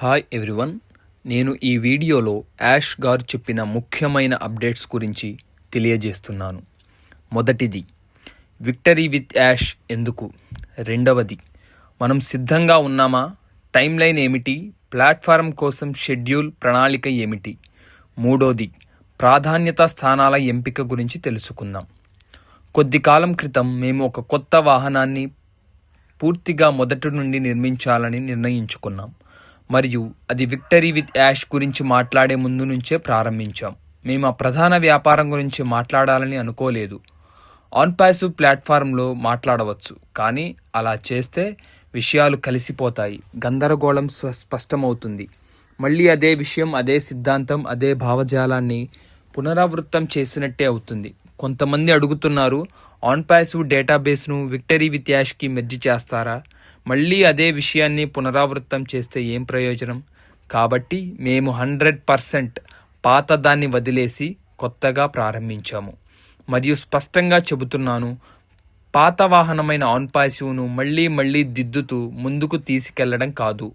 Hi everyone నేను ఈ వీడియోలో యాష్ గారు చెప్పిన ముఖ్యమైన అప్డేట్స్ గురించి తెలియజేస్తున్నాను. మొదటిది విక్టరీ విత్ యాష్ ఎందుకు? రెండవది మనం సిద్ధంగా ఉన్నామా? టైం లైన్ ఏమిటి? ప్లాట్ఫారం కోసం షెడ్యూల్ ప్రణాళిక ఏమిటి? మూడోది ప్రాధాన్యత స్థానాల ఎంపిక గురించి తెలుసుకుందాం. కొద్ది కాలం క్రితం మేము ఒక కొత్త వాహనాన్ని పూర్తిగా మొదటి నుండి నిర్మించాలని నిర్ణయించుకున్నాం. మరియు అది విక్టరీ విత్ యాష్ గురించి మాట్లాడే ముందు నుంచే ప్రారంభించాం. మేము ఆ ప్రధాన వ్యాపారం గురించి మాట్లాడాలని అనుకోలేదు. ఆన్ ప్యాసివ్ ప్లాట్ఫారంలో మాట్లాడవచ్చు కానీ అలా చేస్తే విషయాలు కలిసిపోతాయి. గందరగోళం స్పష్టమవుతుంది. మళ్ళీ అదే విషయం అదే సిద్ధాంతం అదే భావజాలాన్ని పునరావృత్తం చేసినట్టే అవుతుంది. కొంతమంది అడుగుతున్నారు ఆన్ ప్యాసివ్ డేటాబేస్ను విక్టరీ విత్ యాష్కి మెర్జి చేస్తారా? మళ్ళీ అదే విషయాన్ని పునరావృతం చేస్తే ఏం ప్రయోజనం? కాబట్టి మేము హండ్రెడ్ పర్సెంట్ పాత దాన్ని వదిలేసి కొత్తగా ప్రారంభించాము. మరియు స్పష్టంగా చెబుతున్నాను పాత వాహనమైన ఆన్ పాసివ్ను మళ్ళీ మళ్ళీ దిద్దుతూ ముందుకు తీసుకెళ్ళడం కాదు.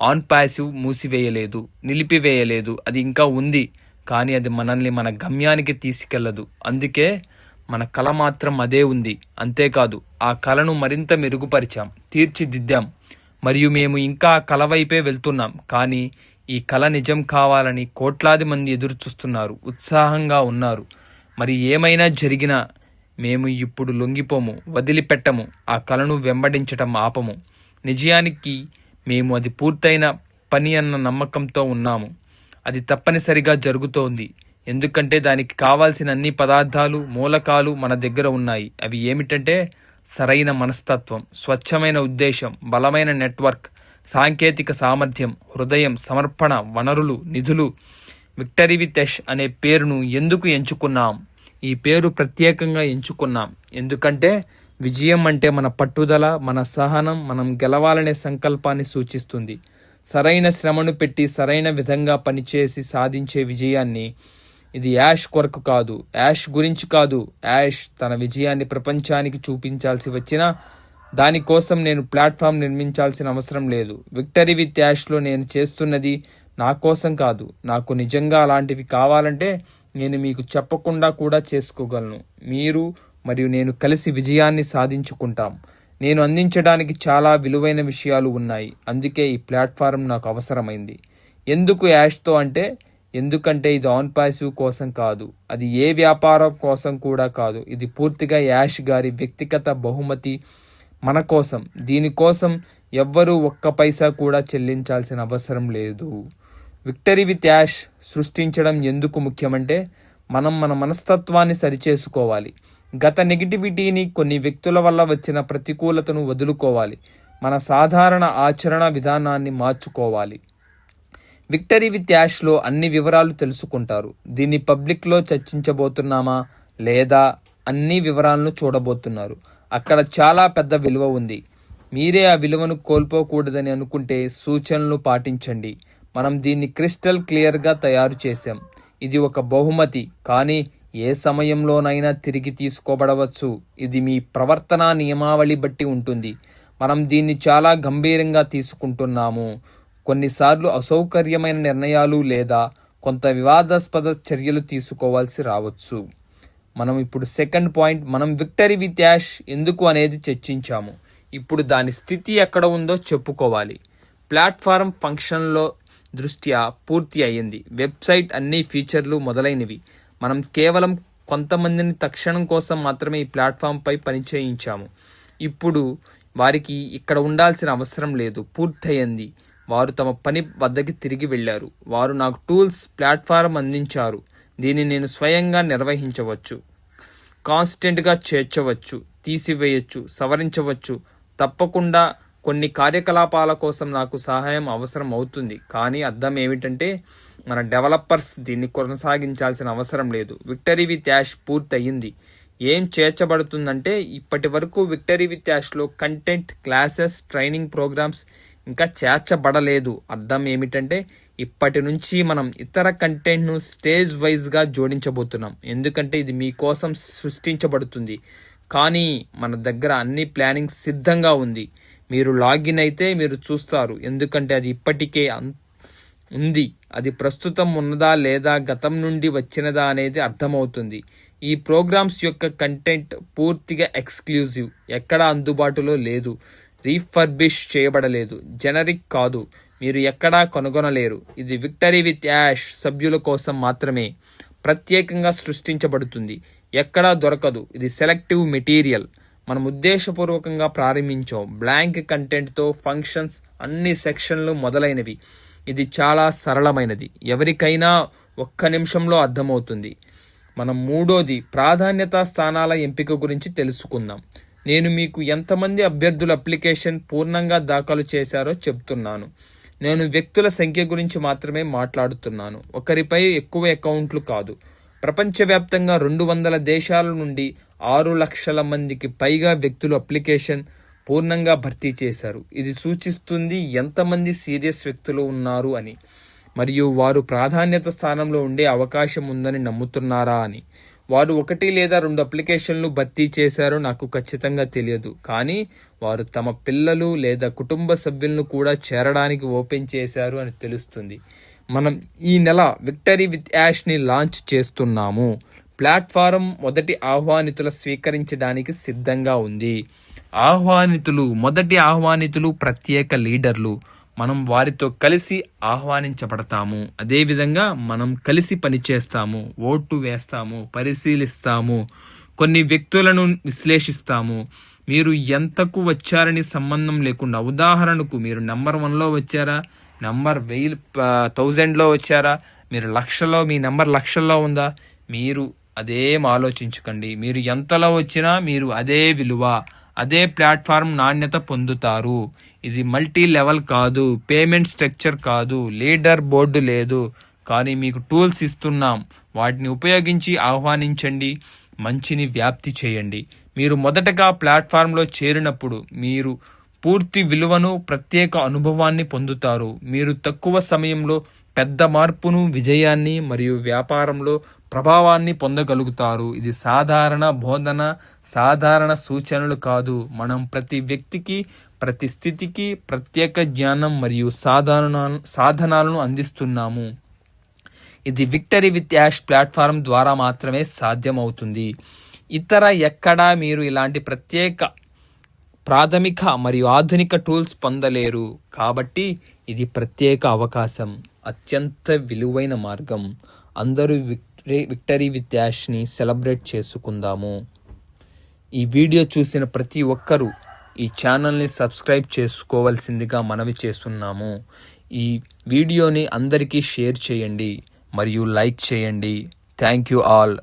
ఆన్ పాసివ్ మూసివేయలేదు నిలిపివేయలేదు అది ఇంకా ఉంది కానీ అది మనల్ని మన గమ్యానికి తీసుకెళ్ళదు. అందుకే మన కళ మాత్రం అదే ఉంది. అంతేకాదు ఆ కళను మరింత మెరుగుపరిచాం తీర్చిదిద్దాం. మరియు మేము ఇంకా ఆ కళ వైపే వెళ్తున్నాం. కానీ ఈ కళ నిజం కావాలని కోట్లాది మంది ఎదురు చూస్తున్నారు ఉత్సాహంగా ఉన్నారు. మరి ఏమైనా జరిగినా మేము ఇప్పుడు లొంగిపోము వదిలిపెట్టము ఆ కళను వెంబడించటం ఆపము. నిజానికి మేము అది పూర్తయిన పని అన్న నమ్మకంతో ఉన్నాము. అది తప్పనిసరిగా జరుగుతోంది. ఎందుకంటే దానికి కావాల్సిన అన్ని పదార్థాలు మూలకాలు మన దగ్గర ఉన్నాయి. అవి ఏమిటంటే సరైన మనస్తత్వం స్వచ్ఛమైన ఉద్దేశం బలమైన నెట్వర్క్ సాంకేతిక సామర్థ్యం హృదయం సమర్పణ వనరులు నిధులు. విక్టరీ విత్ యష్ అనే పేరును ఎందుకు ఎంచుకున్నాం? ఈ పేరు ప్రత్యేకంగా ఎంచుకున్నాం. ఎందుకంటే విజయం అంటే మన పట్టుదల మన సహనం మనం గెలవాలనే సంకల్పాన్ని సూచిస్తుంది. సరైన శ్రమను పెట్టి సరైన విధంగా పనిచేసి సాధించే విజయాన్ని ఇది యాష్ కొరకు కాదు. యాష్ గురించి కాదు. యాష్ తన విజయాన్ని ప్రపంచానికి చూపించాల్సి వచ్చినా దానికోసం నేను ప్లాట్ఫామ్ నిర్మించాల్సిన అవసరం లేదు. విక్టరీ విత్ యాష్లో నేను చేస్తున్నది నా కోసం కాదు. నాకు నిజంగా అలాంటివి కావాలంటే నేను మీకు చెప్పకుండా కూడా చేసుకోగలను. మీరు మరియు నేను కలిసి విజయాన్ని సాధించుకుంటాం. నేను అందించడానికి చాలా విలువైన విషయాలు ఉన్నాయి. అందుకే ఈ ప్లాట్ఫారం నాకు అవసరమైంది. ఎందుకు యాష్తో అంటే ఎందుకంటే ఇది ఆన్ పాసివ్ కోసం కాదు. అది ఏ వ్యాపారం కోసం కూడా కాదు. ఇది పూర్తిగా యాష్ గారి వ్యక్తిగత బహుమతి మన కోసం. దీనికోసం ఎవ్వరూ ఒక్క పైసా కూడా చెల్లించాల్సిన అవసరం లేదు. విక్టరీ విత్ యాష్ సృష్టించడం ఎందుకు ముఖ్యమంటే మనం మన మనస్తత్వాన్ని సరిచేసుకోవాలి. గత నెగిటివిటీని కొన్ని వ్యక్తుల వల్ల వచ్చిన ప్రతికూలతను వదులుకోవాలి. మన సాధారణ ఆచరణ విధానాన్ని మార్చుకోవాలి. విక్టరీ విత్ యాష్లో అన్ని వివరాలు తెలుసుకుంటారు. దీన్ని పబ్లిక్లో చర్చించబోతున్నామా? లేదా? అన్ని వివరాలను చూడబోతున్నారు. అక్కడ చాలా పెద్ద విలువ ఉంది. మీరే ఆ విలువను కోల్పోకూడదని అనుకుంటే సూచనలు పాటించండి. మనం దీన్ని క్రిస్టల్ క్లియర్గా తయారు చేశాం. ఇది ఒక బహుమతి. కానీ ఏ సమయంలోనైనా తిరిగి తీసుకోబడవచ్చు. ఇది మీ ప్రవర్తన నియమావళి బట్టి ఉంటుంది. మనం దీన్ని చాలా గంభీరంగా తీసుకుంటున్నాము. కొన్నిసార్లు అసౌకర్యమైన నిర్ణయాలు లేదా కొంత వివాదాస్పద చర్యలు తీసుకోవాల్సి రావచ్చు. మనం ఇప్పుడు సెకండ్ పాయింట్ మనం విక్టరీ విత్ యాష్ ఎందుకు అనేది చర్చించాము. ఇప్పుడు దాని స్థితి ఎక్కడ ఉందో చెప్పుకోవాలి. ప్లాట్ఫారం ఫంక్షన్లో దృష్ట్యా పూర్తి అయ్యింది. వెబ్సైట్ అన్ని ఫీచర్లు మొదలైనవి. మనం కేవలం కొంతమందిని తక్షణం కోసం మాత్రమే ఈ ప్లాట్ఫామ్పై పనిచేయించాము. ఇప్పుడు వారికి ఇక్కడ ఉండాల్సిన అవసరం లేదు. పూర్తయింది. వారు తమ పని వద్దకి తిరిగి వెళ్ళారు. వారు నాకు టూల్స్ ప్లాట్ఫారం అందించారు. దీన్ని నేను స్వయంగా నిర్వహించవచ్చు. కాన్స్టెంట్గా చేర్చవచ్చు తీసివేయచ్చు సవరించవచ్చు. తప్పకుండా కొన్ని కార్యకలాపాల కోసం నాకు సహాయం అవసరం అవుతుంది. కానీ అర్థం ఏమిటంటే మన డెవలపర్స్ దీన్ని కొనసాగించాల్సిన అవసరం లేదు. విక్టరీ విత్ యాష్ పూర్తయింది. ఏం చేర్చబడుతుందంటే ఇప్పటి వరకు విక్టరీ విత్ యాష్లో కంటెంట్ క్లాసెస్ ట్రైనింగ్ ప్రోగ్రామ్స్ ఇంకా చేర్చబడలేదు. అర్థం ఏమిటంటే ఇప్పటి నుంచి మనం ఇతర కంటెంట్ను స్టేజ్ వైజ్గా జోడించబోతున్నాం. ఎందుకంటే ఇది మీకోసం సృష్టించబడుతుంది. కానీ మన దగ్గర అన్ని ప్లానింగ్ సిద్ధంగా ఉంది. మీరు లాగిన్ అయితే మీరు చూస్తారు. ఎందుకంటే అది ఇప్పటికే ఉంది. అది ప్రస్తుతం ఉన్నదా లేదా గతం నుండి వచ్చినదా అనేది అర్థమవుతుంది. ఈ ప్రోగ్రామ్స్ యొక్క కంటెంట్ పూర్తిగా ఎక్స్క్లూజివ్. ఎక్కడ అందుబాటులో లేదు. రీఫర్బిష్ చేయబడలేదు. జనరిక్ కాదు. మీరు ఎక్కడా కనుగొనలేరు. ఇది విక్టరీ విత్ యాష్ సభ్యుల కోసం మాత్రమే ప్రత్యేకంగా సృష్టించబడుతుంది. ఎక్కడా దొరకదు. ఇది సెలెక్టివ్ మెటీరియల్. మనం ఉద్దేశపూర్వకంగా ప్రారంభించాం. బ్లాంక్ కంటెంట్తో ఫంక్షన్స్ అన్ని సెక్షన్లు మొదలైనవి. ఇది చాలా సరళమైనది. ఎవరికైనా ఒక్క నిమిషంలో అర్థమవుతుంది. మనం మూడోది ప్రాధాన్యత స్థానాల ఎంపిక గురించి తెలుసుకుందాం. నేను మీకు ఎంతమంది అభ్యర్థుల అప్లికేషన్ పూర్ణంగా దాఖలు చేశారో చెప్తున్నాను. నేను వ్యక్తుల సంఖ్య గురించి మాత్రమే మాట్లాడుతున్నాను. ఒకరిపై ఎక్కువ అకౌంట్లు కాదు. ప్రపంచవ్యాప్తంగా రెండు వందల దేశాల నుండి ఆరు లక్షల మందికి పైగా వ్యక్తులు అప్లికేషన్ పూర్ణంగా భర్తీ చేశారు. ఇది సూచిస్తుంది ఎంతమంది సీరియస్ వ్యక్తులు ఉన్నారు అని. మరియు వారు ప్రాధాన్యత స్థానంలో ఉండే అవకాశం ఉందని నమ్ముతున్నారా అని. వారు ఒకటి లేదా రెండు అప్లికేషన్లు భర్తీ చేశారో నాకు ఖచ్చితంగా తెలియదు. కానీ వారు తమ పిల్లలు లేదా కుటుంబ సభ్యులను కూడా చేరడానికి ఓపెన్ చేశారు అని తెలుస్తుంది. మనం ఈ నెల విక్టరీ విత్ యాష్ని లాంచ్ చేస్తున్నాము. ప్లాట్ఫారం మొదటి ఆహ్వానితుల స్వీకరించడానికి సిద్ధంగా ఉంది. ఆహ్వానితులు మొదటి ఆహ్వానితులు ప్రత్యేక లీడర్లు. మనం వారితో కలిసి ఆహ్వానించబడతాము. అదేవిధంగా మనం కలిసి పనిచేస్తాము ఓటు వేస్తాము. పరిశీలిస్తాము. కొన్ని వ్యక్తులను విశ్లేషిస్తాము. మీరు ఎంతకు వచ్చారని సంబంధం లేకుండా. ఉదాహరణకు మీరు నెంబర్ వన్లో వచ్చారా? నెంబర్ వెయ్యి థౌజండ్లో వచ్చారా? మీరు లక్షలో మీ నెంబర్ లక్షల్లో ఉందా? మీరు అదేం ఆలోచించకండి. మీరు ఎంతలో వచ్చినా మీరు అదే విలువ. అదే ప్లాట్ఫామ్ నాణ్యత పొందుతారు. ఇది మల్టీ లెవెల్ కాదు పేమెంట్ స్ట్రక్చర్ కాదు లీడర్ బోర్డు లేదు. కానీ మీకు టూల్స్ ఇస్తున్నాం. వాటిని ఉపయోగించి ఆహ్వానించండి మంచిని వ్యాప్తి చేయండి. మీరు మొదటగా ప్లాట్ఫామ్లో చేరినప్పుడు మీరు పూర్తి విలువను ప్రత్యేక అనుభవాన్ని పొందుతారు. మీరు తక్కువ సమయంలో పెద్ద మార్పును విజయాన్ని మరియు వ్యాపారంలో ప్రభావాన్ని పొందగలుగుతారు. ఇది సాధారణ బోధన సాధారణ సూచనలు కాదు. మనం ప్రతి వ్యక్తికి ప్రతి స్థితికి ప్రత్యేక జ్ఞానం మరియు సాధారణ సాధనాలను అందిస్తున్నాము. ఇది విక్టరీ విత్ యాష్ ప్లాట్ఫారం ద్వారా మాత్రమే సాధ్యమవుతుంది. ఇతర ఎక్కడా మీరు ఇలాంటి ప్రత్యేక ప్రాథమిక మరియు ఆధునిక టూల్స్ పొందలేరు. కాబట్టి ఇది ప్రత్యేక అవకాశం. అత్యంత విలువైన మార్గం. అందరూ విక్టరీ విక్టరీ విత్ యాష్ని సెలబ్రేట్ చేసుకుందాము. ఈ వీడియో చూసిన ప్రతి ఒక్కరూ ఈ ఛానల్ని సబ్స్క్రైబ్ చేసుకోవాల్సిందిగా మనవి చేస్తున్నాము. ఈ వీడియోని అందరికీ షేర్ చేయండి మరియు లైక్ చేయండి. Thank you all.